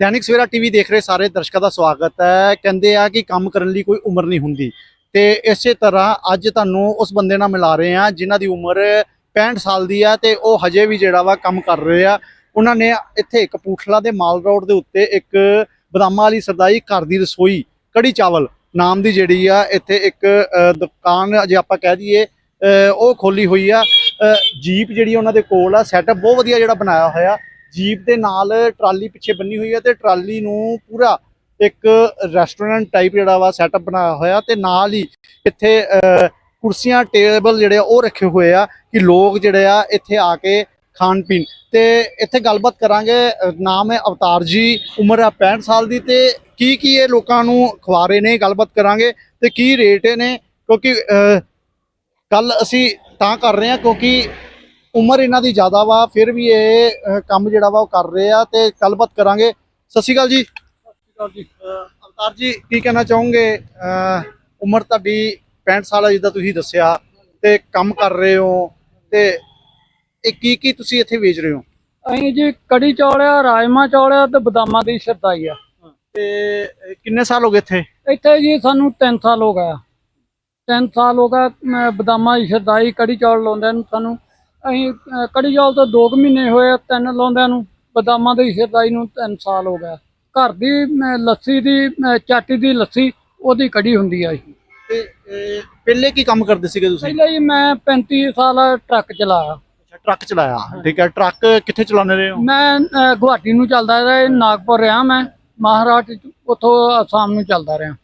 Dainik Savera TV ਦੇਖ ਰਹੇ ਸਾਰੇ ਦਰਸ਼ਕਾਂ ਦਾ ਸਵਾਗਤ ਹੈ। ਕਹਿੰਦੇ ਆ ਕਿ ਕੰਮ ਕਰਨ ਲਈ ਕੋਈ ਉਮਰ ਨਹੀਂ ਹੁੰਦੀ। ਤੇ ਇਸੇ ਤਰ੍ਹਾਂ ਅੱਜ ਤੁਹਾਨੂੰ ਉਸ ਬੰਦੇ ਨਾਲ ਮਿਲਾ ਰਹੇ ਆ ਜਿਨ੍ਹਾਂ ਦੀ ਉਮਰ 65 ਸਾਲ ਦੀ ਆ ਤੇ ਉਹ ਹਜੇ ਵੀ ਜਿਹੜਾ ਵਾ ਕੰਮ ਕਰ ਰਹੇ ਆ। ਉਹਨਾਂ ਨੇ ਇੱਥੇ ਕਪੂਰਥਲਾ ਦੇ ਮਾਲ ਰੋਡ ਦੇ ਉੱਤੇ ਇੱਕ ਬਦਾਮਾਂ ਵਾਲੀ ਸਰਦਾਈ ਘਰ ਦੀ ਰਸੋਈ, ਕੜੀ ਚਾਵਲ ਨਾਮ ਦੀ ਜਿਹੜੀ ਆ ਇੱਥੇ ਇੱਕ ਦੁਕਾਨ ਜੇ ਆਪਾਂ ਕਹਿ ਦਈਏ ਉਹ ਖੋਲੀ ਹੋਈ ਆ। ਜੀਪ ਜਿਹੜੀ ਉਹਨਾਂ ਦੇ ਕੋਲ ਆ ਸੈਟਅਪ ਬਹੁਤ ਵਧੀਆ ਜਿਹੜਾ ਬਣਾਇਆ ਹੋਇਆ। ਜੀਪ ਦੇ ਨਾਲ ਟਰਾਲੀ ਪਿੱਛੇ ਬੰਨੀ ਹੋਈ ਹੈ ਤੇ ਟਰਾਲੀ ਨੂੰ ਪੂਰਾ ਇੱਕ ਰੈਸਟੋਰੈਂਟ ਟਾਈਪ ਜਿਹੜਾ ਵਾ ਸੈਟਅਪ ਬਣਾਇਆ ਹੋਇਆ ਤੇ ਨਾਲ ਹੀ ਇੱਥੇ ਕੁਰਸੀਆਂ ਟੇਬਲ ਜਿਹੜੇ ਆ ਉਹ ਰੱਖੇ ਹੋਏ ਆ ਕਿ ਲੋਕ ਜਿਹੜੇ ਆ ਇੱਥੇ ਆ ਕੇ ਖਾਣ ਪੀਣ। ਤੇ ਇੱਥੇ ਗੱਲਬਾਤ ਕਰਾਂਗੇ ਨਾਮ ਹੈ ਅਵਤਾਰ ਜੀ, ਉਮਰ ਆ 65 ਸਾਲ ਦੀ ਤੇ ਕੀ ਕੀ ਇਹ ਲੋਕਾਂ ਨੂੰ ਖਵਾ ਰਹੇ ਨੇ, ਗੱਲਬਾਤ ਕਰਾਂਗੇ ਤੇ ਕੀ ਰੇਟ ਨੇ ਕਿਉਂਕਿ ਕੱਲ ਅਸੀਂ ਤਾਂ ਕਰ ਰਹੇ ਹਾਂ ਕਿਉਂਕਿ ਉਮਰ ਇਹਨਾਂ ਦੀ ਜ਼ਿਆਦਾ ਵਾ ਫਿਰ ਵੀ ਇਹ ਕੰਮ ਜਿਹੜਾ ਵਾ ਉਹ ਕਰ ਰਹੇ ਆ ਤੇ ਗੱਲਬਾਤ ਕਰਾਂਗੇ। ਸਤਿ ਸ਼੍ਰੀ ਅਕਾਲ ਜੀ। ਸਤਿ ਸ਼੍ਰੀ ਅਕਾਲ ਜੀ। ਅਵਤਾਰ ਜੀ ਕੀ ਕਹਿਣਾ ਚਾਹੋਗੇ? ਉਮਰ ਤੁਹਾਡੀ 65 ਸਾਲ ਹੈ ਜਿੱਦਾਂ ਤੁਸੀਂ ਦੱਸਿਆ ਤੇ ਕੰਮ ਕਰ ਰਹੇ ਹੋ ਤੇ ਇਹ ਕੀ ਕੀ ਤੁਸੀਂ ਇੱਥੇ ਵੇਚ ਰਹੇ ਹੋ? ਅਸੀਂ ਜੀ ਕੜੀ ਚੌਲ ਆ ਰਾਜਮਾ ਚੌਲ ਆ ਤੇ ਬਦਾਮਾਂ ਦੀ ਸ਼ਰਦਾਈ ਆ। ਤੇ ਕਿੰਨੇ ਸਾਲ ਹੋ ਗਏ ਇੱਥੇ? ਇੱਥੇ ਜੀ ਸਾਨੂੰ 3 ਸਾਲ ਹੋ ਗਿਆ 3 ਸਾਲ ਹੋ ਗਿਆ ਬਦਾਮਾਂ ਦੀ ਸ਼ਰਦਾਈ ਕੜੀ ਚੌਲ ਲਾਉਂਦਿਆਂ ਨੂੰ ਸਾਨੂੰ। ਅਸੀਂ ਅਹ, ਕੜੀ ਚੌਲ ਤੋਂ 2 ਮਹੀਨੇ ਹੋਏ ਤਿੰਨ ਲਾਉਂਦਿਆਂ ਨੂੰ ਬਦਾਮਾਂ ਦੀ ਸ਼ਰਦਾਈ ਨੂੰ 3 ਸਾਲ ਹੋ ਗਿਆ। ਘਰ ਦੀ ਲੱਸੀ ਦੀ ਚਾਟੀ ਦੀ ਲੱਸੀ ਉਹਦੀ ਕੜੀ ਹੁੰਦੀ ਆ ਜੀ। ਤੇ ਇਹ ਪਹਿਲੇ ਕੀ ਕੰਮ ਕਰਦੇ ਸੀਗੇ ਤੁਸੀਂ? ਪਹਿਲਾਂ ਜੀ ਮੈਂ 35 ਸਾਲ ਟਰੱਕ ਚਲਾਇਆ। ਅੱਛਾ ਟਰੱਕ ਚਲਾਇਆ। ਠੀਕ ਹੈ ਟਰੱਕ ਕਿੱਥੇ ਚਲਾਉਂਦੇ ਰਹੇ ਹੋ? ਮੈਂ ਗੁਹਾਟੀ ਨੂੰ ਚੱਲਦਾ ਰਿਹਾ ਨਾਗਪੁਰ ਰਿਹਾ ਮੈਂ। ਮਹਾਰਾਸ਼ਟਰ ਉੱਥੋਂ ਆਸਾਮ ਨੂੰ ਚੱਲਦਾ ਰਿਹਾ।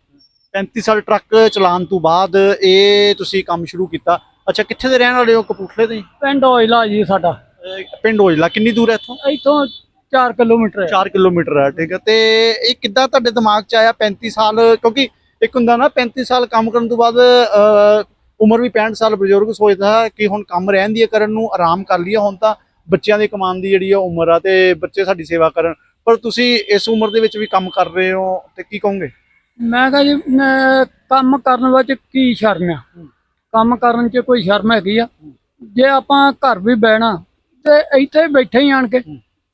35 ਸਾਲ ਟਰੱਕ ਚਲਾਉਣ ਤੋਂ ਬਾਅਦ ਇਹ ਤੁਸੀਂ ਕੰਮ ਸ਼ੁਰੂ ਕੀਤਾ। ਅੱਛਾ ਕਿੱਥੇ ਦੇ ਰਹਿਣ ਵਾਲੇ ਹੋ? ਕਪੂਰਥਲੇ ਦੇ ਪਿੰਡ ਔਜਲਾ ਜੀ ਸਾਡਾ। ਅਹ ਪਿੰਡ ਔਜਲਾ ਕਿੰਨੀ ਦੂਰ ਹੈ ਇੱਥੋਂ? ਇੱਥੋਂ 4 ਕਿਲੋਮੀਟਰ ਹੈ। 4 ਕਿਲੋਮੀਟਰ ਹੈ ਠੀਕ ਹੈ। ਤੇ ਇਹ ਕਿੱਦਾਂ ਤੁਹਾਡੇ ਦਿਮਾਗ 'ਚ ਆਇਆ 35 ਸਾਲ? ਕਿਉਂਕਿ ਇੱਕ ਹੁੰਦਾ ਨਾ 35 ਸਾਲ ਕੰਮ ਕਰਨ ਤੋਂ ਬਾਅਦ ਅਹ, ਉਮਰ ਵੀ 65 ਸਾਲ ਬਜ਼ੁਰਗ ਸੋਚਦਾ ਕਿ ਹੁਣ ਕੰਮ ਰਹਿਣ ਦੀ ਹੈ ਕਰਨ ਨੂੰ ਆਰਾਮ ਕਰ ਲਈਏ। ਹੁਣ ਤਾਂ ਬੱਚਿਆਂ ਦੀ ਕਮਾਉਣ ਦੀ ਜਿਹੜੀ ਆ ਉਮਰ ਆ ਤੇ ਬੱਚੇ ਸਾਡੀ ਸੇਵਾ ਕਰਨ। ਪਰ ਤੁਸੀਂ ਇਸ ਉਮਰ ਦੇ ਵਿੱਚ ਵੀ ਕੰਮ ਕਰ ਰਹੇ ਹੋ ਤੇ ਕੀ ਕਹੋਗੇ? ਮੈਂ ਕਿਹਾ ਜੀ ਮੈਂ ਕੰਮ ਕਰਨ ਵਿੱਚ ਕੀ ਸ਼ਰਮ ਆ? ਕੰਮ ਕਰਨ 'ਚ ਕੋਈ ਸ਼ਰਮ ਹੈਗੀ ਆ। ਜੇ ਆਪਾਂ ਘਰ ਵੀ ਬਹਿਣਾ, ਤੇ ਇੱਥੇ ਬੈਠੇ ਹੀ ਆਣ ਕੇ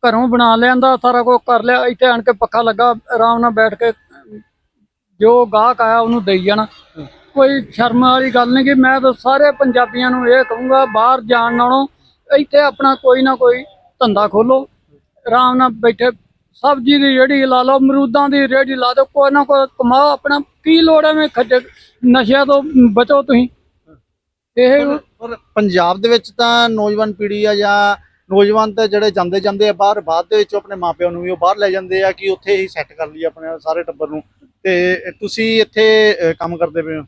ਘਰੋਂ ਬਣਾ ਲਿਆਂਦਾ, ਸਾਰਾ ਕੁਝ ਕਰ ਲਿਆ, ਇੱਥੇ ਆਣ ਕੇ ਪੱਖਾ ਲੱਗਾ, ਆਰਾਮ ਨਾਲ ਬੈਠ ਕੇ ਜੋ ਗਾਹਕ ਆਇਆ ਉਹਨੂੰ ਦੇਈ ਜਾਣਾ। ਕੋਈ ਸ਼ਰਮ ਵਾਲੀ ਗੱਲ ਨਹੀਂ ਕਿ ਮੈਂ ਤਾਂ ਸਾਰੇ ਪੰਜਾਬੀਆਂ ਨੂੰ ਇਹ ਕਹੂੰਗਾ, ਬਾਹਰ ਜਾਣ ਨਾਲੋਂ ਇੱਥੇ ਆਪਣਾ ਕੋਈ ਨਾ ਕੋਈ ਧੰਦਾ ਖੋਲੋ ਆਰਾਮ ਨਾਲ ਬੈਠੇ। ਸਬਜ਼ੀ ਦੀ ਰੇੜੀ ਲਾ ਲਓ ਮਰੂਦਾਂ ਦੀ ਰੇੜੀ ਲਾ ਦਿਓ, ਕੋਈ ਨਾ ਕੋਈ ਕਮਾਓ ਆਪਣਾ। ਕੀ ਲੋੜ ਐਵੇਂ ਖੱਜੇ ਨਸ਼ਿਆਂ ਤੋਂ ਬਚੋ ਤੁਸੀਂ। ਇਹ ਪਰ ਪੰਜਾਬ ਦੇ ਵਿੱਚ ਤਾਂ ਨੌਜਵਾਨ ਪੀੜ੍ਹੀ ਆ ਜਾਂ ਨੌਜਵਾਨ ਤਾਂ ਜਿਹੜੇ ਜਾਂਦੇ ਜਾਂਦੇ ਆ ਬਾਹਰ ਬਾਅਦ ਦੇ ਵਿੱਚ ਆਪਣੇ ਮਾਪਿਆਂ ਨੂੰ ਵੀ ਉਹ ਬਾਹਰ ਲੈ ਜਾਂਦੇ ਆ ਕਿ ਉੱਥੇ ਹੀ ਸੈੱਟ ਕਰ ਲਈ ਆਪਣੇ ਸਾਰੇ ਟੱਬਰ ਨੂੰ। ਤੇ ਤੁਸੀਂ ਇੱਥੇ ਕੰਮ ਕਰਦੇ ਪਏ ਹੋ?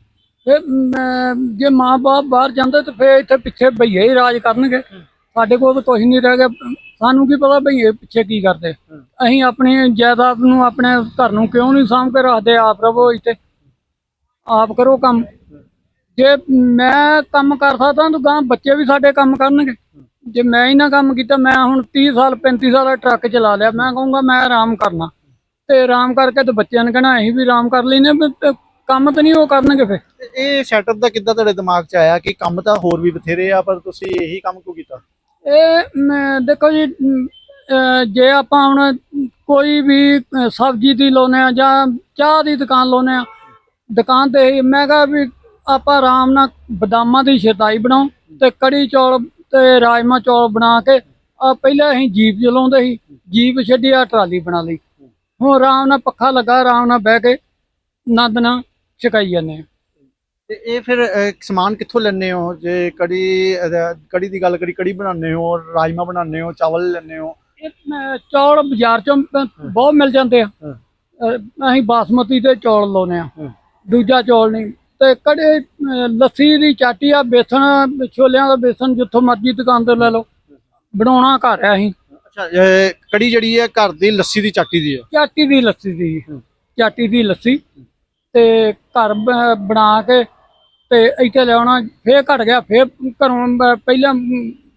ਮ, ਜੇ ਮਾਂ-ਬਾਪ ਬਾਹਰ ਜਾਂਦੇ ਤੇ ਫੇਰ ਇੱਥੇ ਪਿੱਛੇ ਭਈਏ ਹੀ ਰਾਜ ਕਰਨਗੇ। ਸਾਡੇ ਕੋਲ ਤਾਂ ਕੁਝ ਨਹੀਂ ਰਹਿ ਗਿਆ। ਸਾਨੂੰ ਕੀ ਪਤਾ ਭਈਏ ਪਿੱਛੇ ਕੀ ਕਰਦੇ। ਅਸੀਂ ਆਪਣੀ ਜਾਇਦਾਦ ਨੂੰ ਆਪਣੇ ਘਰ ਨੂੰ ਕਿਉਂ ਨਹੀਂ ਸਾਂਭ ਕੇ ਰੱਖਦੇ? ਆਪ ਰਵੋ ਇੱਥੇ। ਆਪ ਕਰੋ ਕੰਮ। ਜੇ ਮੈਂ ਕੰਮ ਕਰ ਸਕਦਾ ਤਾਂ ਗਾਂ ਬੱਚੇ ਵੀ ਸਾਡੇ ਕੰਮ ਕਰਨਗੇ। ਜੇ ਮੈਂ ਹੀ ਨਾ ਕੰਮ ਕੀਤਾ ਮੈਂ ਹੁਣ 30 ਸਾਲ 35 ਸਾਲ ਦਾ ਟਰੱਕ ਚਲਾ ਲਿਆ। ਮੈਂ ਕਹੂੰਗਾ ਮੈਂ ਆਰਾਮ ਕਰਨਾ। ਤੇ ਆਰਾਮ ਕਰਕੇ ਤੇ ਬੱਚਿਆਂ ਨੇ ਕਹਿਣਾ ਅਸੀਂ ਵੀ ਆਰਾਮ ਕਰ ਲੈਨੇ ਕੰਮ ਤਾਂ ਨਹੀਂ ਉਹ ਕਰਨਗੇ ਤੇ ਇਹ ਸੈਟਅਪ ਦਾ ਕਿੱਦਾਂ ਤੁਹਾਡੇ ਦਿਮਾਗ 'ਚ ਆਇਆ ਕਿ ਕੰਮ ਤਾਂ ਹੋਰ ਵੀ ਬਥੇਰੇ ਆ ਪਰ ਤੁਸੀਂ ਇਹੀ ਕੰਮ ਕਿਉਂ ਕੀਤਾ? ਇਹ ਮ, ਦੇਖੋ ਜੀ ਜੇ ਆਪਾਂ ਹੁਣ ਕੋਈ ਵੀ ਸਬਜ਼ੀ ਦੀ ਲਾਉਨੇ ਆ ਜਾਂ ਚਾਹ ਦੀ ਦੁਕਾਨ ਲਾਉਨੇ ਆ ਦੁਕਾਨ ਤੇ ਮੈਂ ਕਹਾ ਵੀ ਆਪਾਂ ਆਰਾਮ ਨਾਲ ਬਦਾਮਾਂ ਦੀ ਸ਼ਰਦਾਈ ਬਣਾਓ ਤੇ ਕੜੀ ਚੌਲ ਤੇ ਰਾਜਮਾ ਚੌਲ ਬਣਾ ਕੇ ਆ ਪਹਿਲਾਂ ਅਸੀਂ ਜੀਪ ਚਲਾਉਂਦੇ ਸੀ ਜੀਪ ਛੱਡੀ ਆ ਟਰਾਲੀ ਬਣਾ ਲਈ। ਹੁਣ ਆਰਾਮ ਨਾਲ ਪੱਖਾ ਲੱਗਾ ਆਰਾਮ ਨਾਲ ਬਹਿ ਕੇ ਨੰਦ ਨਾਲ ਛਕਾਈ ਜਾਂਦੇ ਆ ਤੇ ਇਹ ਫਿਰ ਅਹ, ਸਮਾਨ ਕਿੱਥੋਂ ਲੈਣੇ ਹੋ? ਜੇ ਕੜੀ ਅਹ, ਕੜੀ ਦੀ ਗੱਲ ਕਰੀ ਕੜੀ ਬਣਾਉਂਦੇ ਹੋ ਰਾਜਮਾ ਬਣਾਉਂਦੇ ਹੋ ਚਾਵਲ ਲੈਣੇ ਹੋ? ਇਹ ਚੌਲ ਬਾਜ਼ਾਰ ਚੋਂ ਬਹੁਤ ਮਿਲ ਜਾਂਦੇ ਆ। ਹਾਂ। ਅਹ ਅਸੀਂ ਬਾਸਮਤੀ ਦੇ ਚੌਲ ਲਾਉਨੇ ਆ ਹਾਂ। ਦੂਜਾ ਚੌਲ ਨਹੀਂ ਤੇ ਕੜੇ ਅਹ ਲੱਸੀ ਦੀ ਚਾਟੀ ਆ ਬੇਸਣ ਛੋਲਿਆਂ ਦਾ ਬੇਸਣ ਜਿੱਥੋਂ ਮਰਜ਼ੀ ਦੁਕਾਨ ਤੋਂ ਲੈ ਲਓ। ਬਣਾਉਣਾ ਘਰ ਆ ਅਸੀਂ। ਅੱਛਾ ਅਹ, ਕੜੀ ਜਿਹੜੀ ਹੈ ਘਰ ਦੀ ਲੱਸੀ ਦੀ ਚਾਟੀ ਦੀ ਹੈ? ਚਾਟੀ ਦੀ ਲੱਸੀ ਦੀ। ਚਾਟੀ ਦੀ ਲੱਸੀ। ਤੇ ਘਰ ਬ- ਬਣਾ ਕੇ ਤੇ ਇੱਥੇ ਲਿਆਉਣਾ ਫੇਰ ਘਟ ਗਿਆ ਫੇਰ ਘਰੋਂ ਬ- ਪਹਿਲਾਂ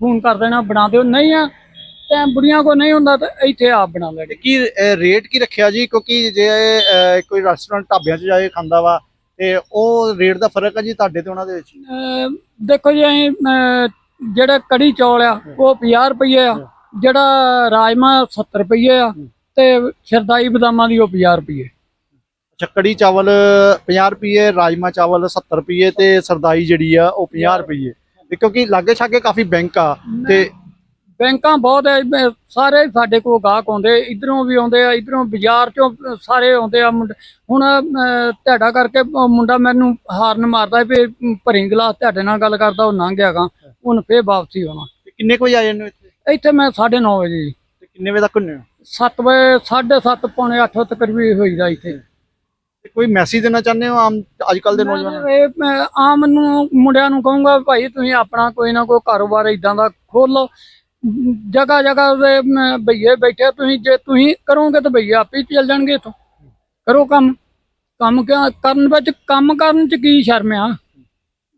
ਫੋਨ ਕਰ ਦੇਣਾ ਬਣਾ ਦਿਓ। ਨਹੀਂ ਆ ਤੇ ਬੁੜੀਆਂ ਕੋ ਨਹੀਂ ਹੁੰਦਾ ਤਾਂ ਇੱਥੇ ਆਪ ਬਣਾ ਲੈਣੇ। ਤੇ ਕੀ ਰੇਟ ਕੀ ਰੱਖਿਆ ਜੀ? ਕਿਉਂਕਿ ਜੇ ਅਹ, ਕੋਈ ਰੈਸਟੋਰੈਂਟ ਢਾਬਿਆਂ 'ਚ ਜਾ ਕੇ ਖਾਂਦਾ ਵਾ ਤੇ ਉਹ ਰੇਟ ਦਾ ਫ਼ਰਕ ਹੈ ਜੀ ਤੁਹਾਡੇ ਤੇ ਉਹਨਾਂ ਦੇ ਵਿੱਚ? ਅਹ ਦੇਖੋ ਜੀ ਅਸੀਂ ਅਹ ਜਿਹੜਾ ਕੜੀ ਚੌਲ ਆ ਉਹ 50 ਰੁਪਏ ਆ ਜਿਹੜਾ ਰਾਜਮਾ 70 ਰੁਪਏ ਆ ਤੇ ਸ਼ਰਦਾਈ ਬਦਾਮਾਂ ਦੀ ਉਹ 50 ਰੁਪਏ ਅੱਛਾ ਕੜੀ ਚਾਵਲ 50 ਰੁਪਏ ਰਾਜਮਾ ਚਾਵਲ 70 ਰੁਪਏ ਤੇ ਸਰਦਾਈ ਜਿਹੜੀ ਆ ਉਹ 50 ਰੁਪਏ ਤੇ ਕਿਉਂਕਿ ਲਾਗੇ ਛਾਗੇ ਕਾਫੀ ਬੈਂਕ ਆ ਤੇ ਬੈਂਕਾਂ ਬਹੁਤ ਐ ਸਾਰੇ ਸਾਡੇ ਕੋਲ ਗਾਹਕ ਆਉਂਦੇ ਇਧਰੋਂ ਵੀ ਆਉਂਦੇ ਆ ਇਧਰੋਂ ਬਾਜ਼ਾਰ ਚੋਂ ਸਾਰੇ ਆਉਂਦੇ ਆ ਮੁੰਡੇ। ਹੁਣ ਤੁਹਾਡਾ ਕਰਕੇ ਮੁੰਡਾ ਮੈਨੂੰ ਹਾਰਨ ਮਾਰਦਾ ਵੀ ਭਰੀ ਗਲਾਸ ਤੁਹਾਡੇ ਨਾਲ ਗੱਲ ਕਰਦਾ ਉਹ ਲੰਘ ਗਿਆਗਾ ਹੁਣ ਫੇਰ ਵਾਪਸੀ ਆਉਣਾ ਕਿੰਨੇ ਕੁ ਵਜੇ ਆ ਜਾਂਦੇ ਇੱਥੇ? ਇੱਥੇ ਮੈਂ 9:30 ਵਜੇ ਜੀ। ਕਿੰਨੇ ਵਜੇ ਤੱਕ ਹੁੰਦੇ ਹੋ? 7 ਵਜੇ 7:30 ਪੌਣੇ 8 ਤੱਕ ਵੀ ਹੋਈਦਾ ਇੱਥੇ। ਕੋਈ ਮੈਸੇਜ ਦੇਣਾ ਚਾਹੁੰਦੇ ਹੋ ਆਮ ਅੱਜ ਕੱਲ ਦੇ ਨੌਜਵਾਨਾਂ ਨੂੰ? ਆਮ ਨੂੰ ਮੁੰਡਿਆਂ ਨੂੰ ਕਹੂੰਗਾ ਭਾਈ ਤੁਸੀਂ ਆਪਣਾ ਕੋਈ ਨਾ ਕੋਈ ਕਾਰੋਬਾਰ ਇਦਾਂ ਦਾ ਖੋਲੋ ਜਗ੍ਹਾ ਜਗ੍ਹਾ ਦੇ ਮ, ਭਈਏ ਬੈਠੇ ਤੁਸੀਂ ਜੇ ਤੁਸੀਂ ਕਰੋਗੇ ਤਾਂ ਭਈਏ ਆਪੇ ਹੀ ਚੱਲ ਜਾਣਗੇ ਇੱਥੋਂ। ਕਰੋ ਕੰਮ। ਕੰਮ ਕਿਆ ਕਰਨ ਵਿੱਚ ਕੰਮ ਕਰਨ ਚ ਕੀ ਸ਼ਰਮ ਆ?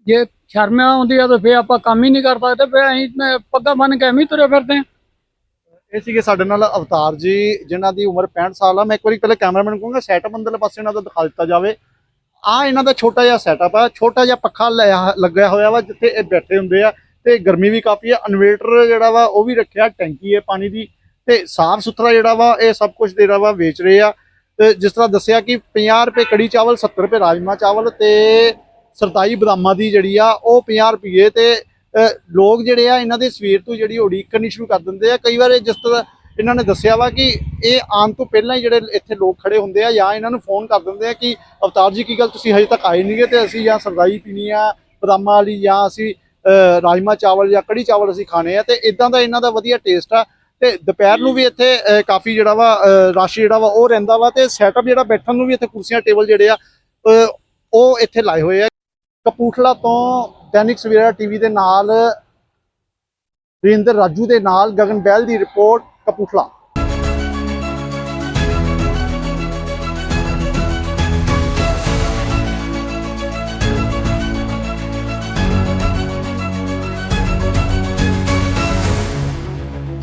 ਜੇ ਸ਼ਰਮ ਆਉਂਦੀ ਆ ਤਾਂ ਫੇਰ ਆਪਾਂ ਕੰਮ ਹੀ ਨਹੀਂ ਕਰ ਸਕਦੇ ਫੇਰ ਅਸੀਂ ਅ, ਪੱਗਾਂ ਬੰਨ ਕੇ ਐਵੇਂ ਹੀ ਤੁਰੇ ਫਿਰਦੇ ਆ। ਇਹ ਸੀਗੇ ਸਾਡੇ ਨਾਲ ਅਵਤਾਰ ਜੀ ਜਿਨ੍ਹਾਂ ਦੀ ਉਮਰ 65 ਸਾਲ ਆ। ਮੈਂ ਇੱਕ ਵਾਰੀ ਪਹਿਲੇ ਕੈਮਰਾਮੈਨ ਨੂੰ ਕਹੂੰਗਾ ਸੈਟਅਪ ਅੰਦਰਲੇ ਪਾਸੇ ਇਹਨਾਂ ਦਾ ਦਿਖਾ ਦਿੱਤਾ ਜਾਵੇ। ਆ ਇਹਨਾਂ ਦਾ ਛੋਟਾ ਜਿਹਾ ਸੈਟਅਪ ਆ ਛੋਟਾ ਜਿਹਾ ਪੱਖਾ ਲਿਆ- ਲੱਗਿਆ ਹੋਇਆ ਵਾ ਜਿੱਥੇ ਇਹ ਬੈਠੇ ਹੁੰਦੇ ਆ। ਤੇ ਗਰਮੀ ਵੀ ਕਾਫੀ ਆ, ਇਨਵੇਟਰ ਜਿਹੜਾ ਵਾ ਉਹ ਵੀ ਰੱਖਿਆ, ਟੈਂਕੀ ਹੈ ਪਾਣੀ ਦੀ, ਤੇ ਸਾਫ਼ ਸੁਥਰਾ ਜਿਹੜਾ ਵਾ ਇਹ ਸਭ ਕੁਝ ਜਿਹੜਾ ਵਾ ਵੇਚ ਰਹੇ ਆ। ਤੇ ਜਿਸ ਤਰ੍ਹਾਂ ਦੱਸਿਆ ਕਿ 50 ਰੁਪਏ ਕੜੀ ਚਾਵਲ 70 ਰੁਪਏ ਰਾਜਮਾ ਚਾਵਲ ਤੇ ਸਰਤਾਈ ਬਦਾਮਾਂ ਦੀ ਜਿਹੜੀ ਆ, ਉਹ 50 ਰੁਪਏ ਤੇ ਲੋਕ ਜਿਹੜੇ ਆ ਇਹਨਾਂ ਦੇ ਸਵੇਰ ਤੋਂ ਜਿਹੜੀ ਉਡੀਕ ਕਰਨੀ ਸ਼ੁਰੂ ਕਰ ਦਿੰਦੇ ਆ। ਕਈ ਵਾਰ ਜਿਸ ਤਰ੍ਹਾਂ ਇਹਨਾਂ ਨੇ ਦੱਸਿਆ ਵਾ ਕਿ ਇਹ ਆਉਣ ਤੋਂ ਪਹਿਲਾਂ ਹੀ ਜਿਹੜੇ ਇੱਥੇ ਲੋਕ ਖੜੇ ਹੁੰਦੇ ਆ ਜਾਂ ਇਹਨਾਂ ਨੂੰ ਫੋਨ ਕਰ ਦਿੰਦੇ ਆ ਕਿ ਅਵਤਾਰ ਜੀ, ਕੀ ਗੱਲ ਤੁਸੀਂ ਹਜੇ ਤੱਕ ਆਏ ਨਹੀਂਗੇ ਤੇ ਅਸੀਂ ਜਾਂ ਸਰਦਾਈ ਪੀਣੀ ਆ ਬਦਾਮਾਂ ਵਾਲੀ ਜਾਂ ਅਸੀਂ ਰਾਜਮਾ ਚਾਵਲ ਜਾਂ ਕੜੀ ਚਾਵਲ ਅਸੀਂ ਖਾਣੇ ਆ ਤੇ ਇਦਾਂ ਦਾ ਇਹਨਾਂ ਦਾ ਵਧੀਆ ਟੇਸਟ ਆ। ਤੇ ਦੁਪਹਿਰ ਨੂੰ ਵੀ ਇੱਥੇ ਕਾਫੀ ਜਿਹੜਾ ਵਾ ਰਸ਼ ਜਿਹੜਾ ਵਾ, ਉਹ ਰਹਿੰਦਾ ਵਾ ਤੇ ਸੈਟਅਪ ਜਿਹੜਾ ਬੈਠਣ ਨੂੰ ਵੀ ਇੱਥੇ ਕੁਰਸੀਆਂ ਟੇਬਲ ਜਿਹੜੇ ਆ ਉਹ ਇੱਥੇ ਲਾਏ ਹੋਏ ਆ। ਕਪੂਰਥਲਾ ਤੋਂ ਦੈਨਿਕ ਸਵੇਰਾ ਟੀਵੀ ਦੇ ਨਾਲ ਰਿੰਦਰ ਰਾਜੂ ਦੇ ਨਾਲ ਗਗਨ ਬੈਲ ਦੀ ਰਿਪੋਰਟ ਕਪੂਰਥਲਾ।